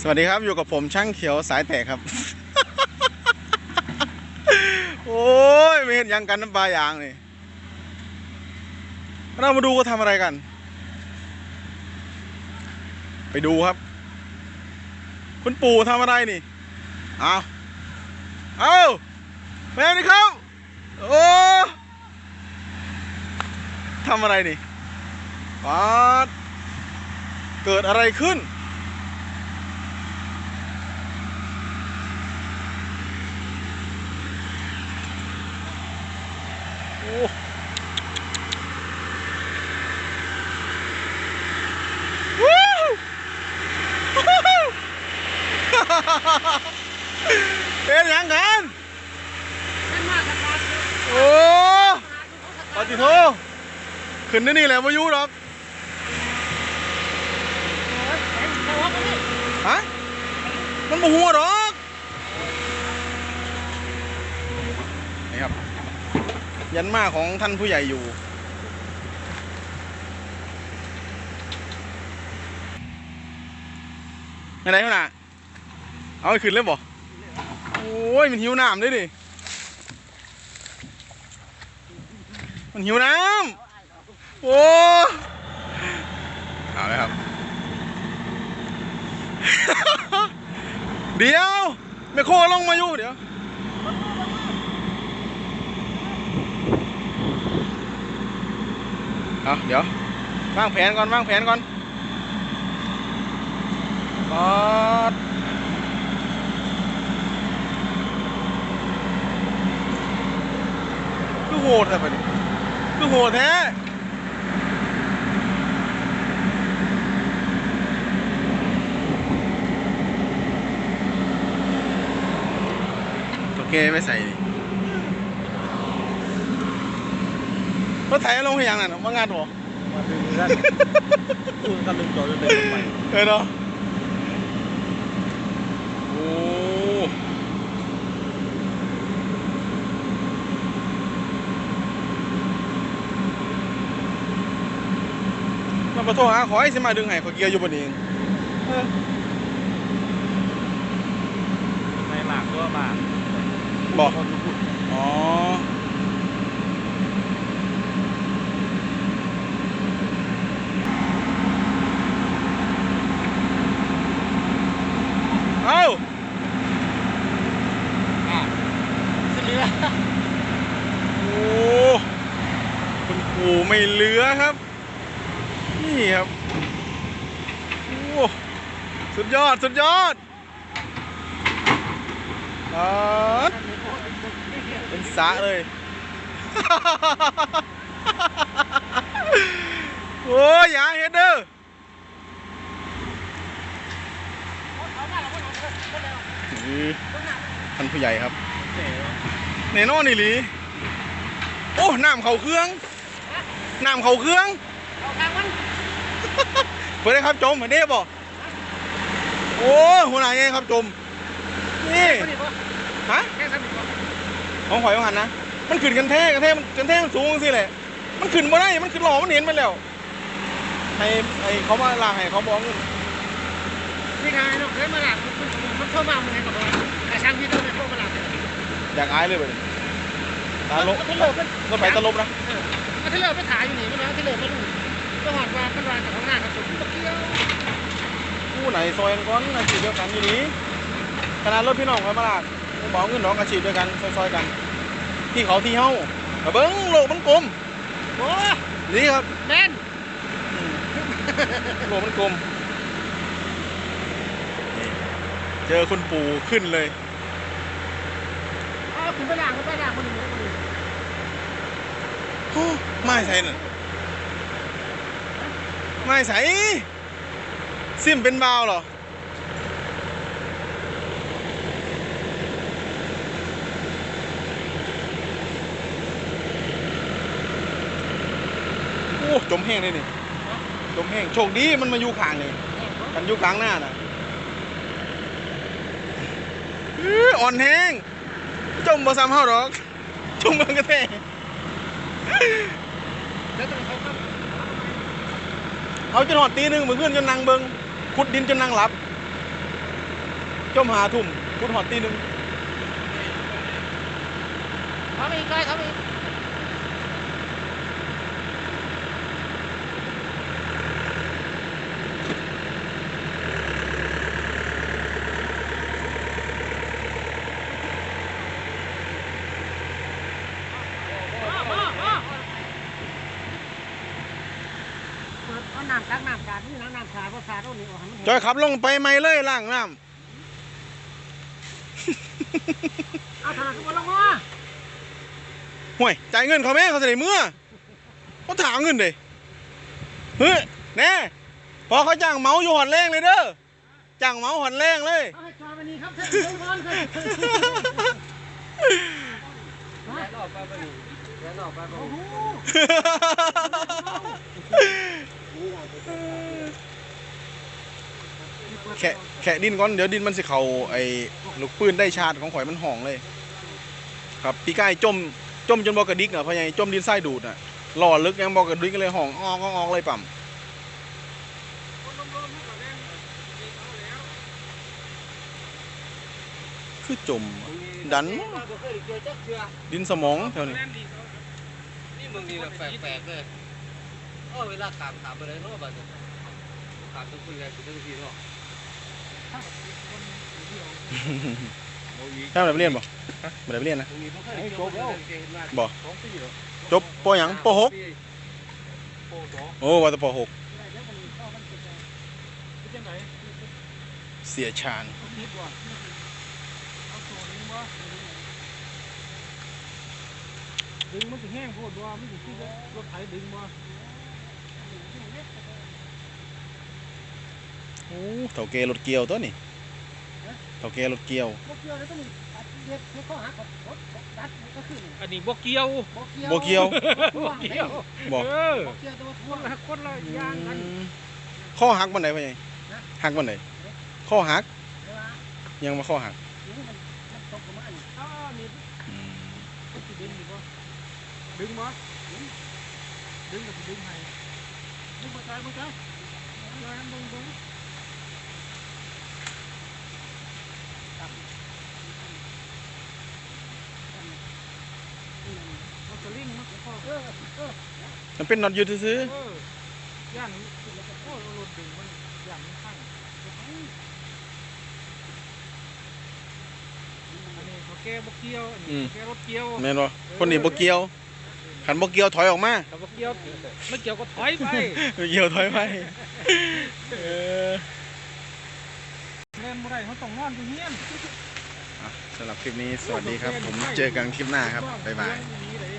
สวัสดีครับอยู่กับผมช่างเขียวสายแตกครับ โอ้ยไม่เห็นยังกันน้ำปลายางนี่เรามาดูก็ทำอะไรกัน ไปดูครับ คุณปู่ทำอะไรนี่เอาเอาแม่นี่ครับ โอ้ทำอะไรนี่ป๊าดเกิดอะไรขึ้น โอ้วู้วู้ เป็นยังกันโอ้ปฏิโทขึ้นนี่นี่แหละวายุหรอกฮะมันบ่หัวหรอกนี่ครับ ยันมาของท่านผู้ใหญ่อยู่ไหนๆพ่อน่ะเอาไปขึ้นเลยบ่โอ้ย มันหิวน้ำด้วยดิ มันหิวน้ำ โอ้เอาเลยครับ เดี๋ยวแม่โคลงมาอยู่เดี๋ยว เอาเดี๋ยววางแผนก่อนวางแผนก่อนปอดคือโหดแท้ปะนี่คือโหดแท้โอเคไม่ใส่ดิ รถไถลงให้ยังนั่นว่างานบ่มาดึงกันพูดกันดึงจอจะดึงลงไปเออเนาะโอ้มาประโทษหาขอให้สิมาดึงให้ขอเกียร์อยู่บนเองเออในหลักก็มาบอกคนพูดอ๋อ เอ้า เสีย โอ้ คุณปู่ไม่เหลือครับ นี่ครับโอ้สุดยอด สุดยอดอเป็นสะเลย โอ้ยอย่าเฮ็ดเด้อท่านผู้ใหญ่ครับแน่นอนนี่หลี โอ้ น้ำเขาเครื่อง น้ำเขาเครื่องเปิดได้ครับจมเหมือนเด้บ่โอ้หัวหน้าไงครับจมนี่ฮะของข่อยของหันนะมันขึ้นกันแท้กันแท้มันกันแท้มันสูงสิแหละมันขึ้นมาได้มันขึ้นหล่อมันเห็นไปแล้วให้ให้เขามาลากให้เขาบอกเงินนี่ไงเนาะเคยมาหลับมันมันเข้ามามันไงกับเราแต่ช่างพี่ต้องไปเข้ามาหลับอยากอายเลยไปตาลบก็เลิกกันรถไฟตลบนะ ก็ที่เลิกไปถ่ายอยู่นี่มันนะที่เลิกมาดูก็หอดว่าเป็นรานกับข้างหน้ากับผมตะเกียวผู้ไหนซอยกันก่อนอาชีพเดียวกันอยู่นี้ขนาดรถพี่น้องเขามาลากบอกเงินน้องอาชีพเดียวกันซอยๆกัน ที่เขาที่เฮ้าแต่เบิ้งโลกมันกลมโอ้นี่ครับแม่นโลกมันกลมนี่เจอคุณปู่ขึ้นเลยเอาคุณไปด่างคุณไปด่างคนหนึ่งคนหนึ่งโอ้ ไม่ใส่น่ะไม่ใส่ซิมเป็นบาวเหรอโอ้จมแห้งเลยนี่จมแห้งโชคดีมันมาอยู่ข้างนี่กันอยู่กลางหน้าน่ะอ่อนแห้งจมบ่ซ้ำเฮาดอกจมเบิ่งกระแท้ เอาจนหอดตีหนึ่งมือขึ้นจนนางเบิงขุดดินจนนางหลับ จมหาทุ่มขุดหอดตีหนึ่งเขามีใกล้เขามี เอาน้ำตักน้ำสาดนี่นะน้ำสาดเพราะสาดเอานี่ออกให้มันจอยขับลงไปไม่เลยล่างน้เอาถนัดทุกคนลงมาำห่วยจ่ายเงินเขาไหมเขาจะได้เมื่อเขาถามเงินเลยเฮ้ยแน่พอเขาจ้างเหมาอยู่หอดแรงเลยเด้อจ้างเหมาหอดแรงเลยเอาให้จอยไปนี่ครับเส้นเดินก่อนเส้นแล้วออกไปไปนี่แล้วออกไปไปโอ้โห แขะแขะดินก่อนเดี๋ยวดินมันสิเขาไอ้ลูกปืนได้ชาร์จของข่อยมันห่องเลย ครับพี่ก้ายจมจมจนบอกกระดิกอะพราะไงจมดินไส้ดูดอะหล่อลึกยังบอกกระดิกก็เลยห่องออกออกออกเลยปั่มคือจมดัน ดินสมองแถวนี้นี่มึงนี่แบบแปลกๆเลย เออเวลาถามถามไปเลยเนาะบัดนี้ถามต้องคุยกันคุยกันทีเนาะใช่ไหมไปเรียนบ่ไม่ได้ไปเรียนนะบ่จบแล้วบ่สองปีเหรอจบปหยังปหกโอ้ว่าแต่ปหกเสียชาญดึงมันสิแห้งโพดว่ามันสิที่รถไถดึงมา โอ้เถาแกรถเกี่ยวตัวนี่เถาแกรถเกี่ยวบ่เกียวแล้วต้องมีเด็ดเด็ดข้อหากับรถดัดก็คืออันนี้บ่เกี่ยวบ่เกี่ยวบ่เกี่ยวบ่เกี่ยวบ่เออบ่เกี่ยวแต่ว่าคนละคนละยางกันข้อหักบันไดพ่อใหญ่หักบันไดข้อหักเวลายังมาข้อหักนี่มันมันตกประมาณนี้อ้านี่อืมมันสิดึงอยู่บ่ดึงก็สิดึงให้ ดึงมาไกลมาไกลลอยดึงดึงมันสลิงมันก็พอเออเออมันเป็นน็อตอยูซื้อเออย่านโอ้ยรถดึงมันย่านมันพังอันนี้เขาแก้บ่เกี่ยวอันนี้เขาแก้รถเกี่ยวๆแม่นบ่คนนี้บ่เกี่ยว ขันบ่เกี่ยวถอยออกมาแต่บ่เกี่ยวไม่เกี่ยวก็ถอยไปบ่เกี่ยวถอยไปเออเล่นบ่ได้เขาต้องนอนอยู่เฮียนอะสำหรับคลิปนี้สวัสดีครับ ผมเจอกันคลิปหน้าครับ บ๊ายบายเลี้งดีเลย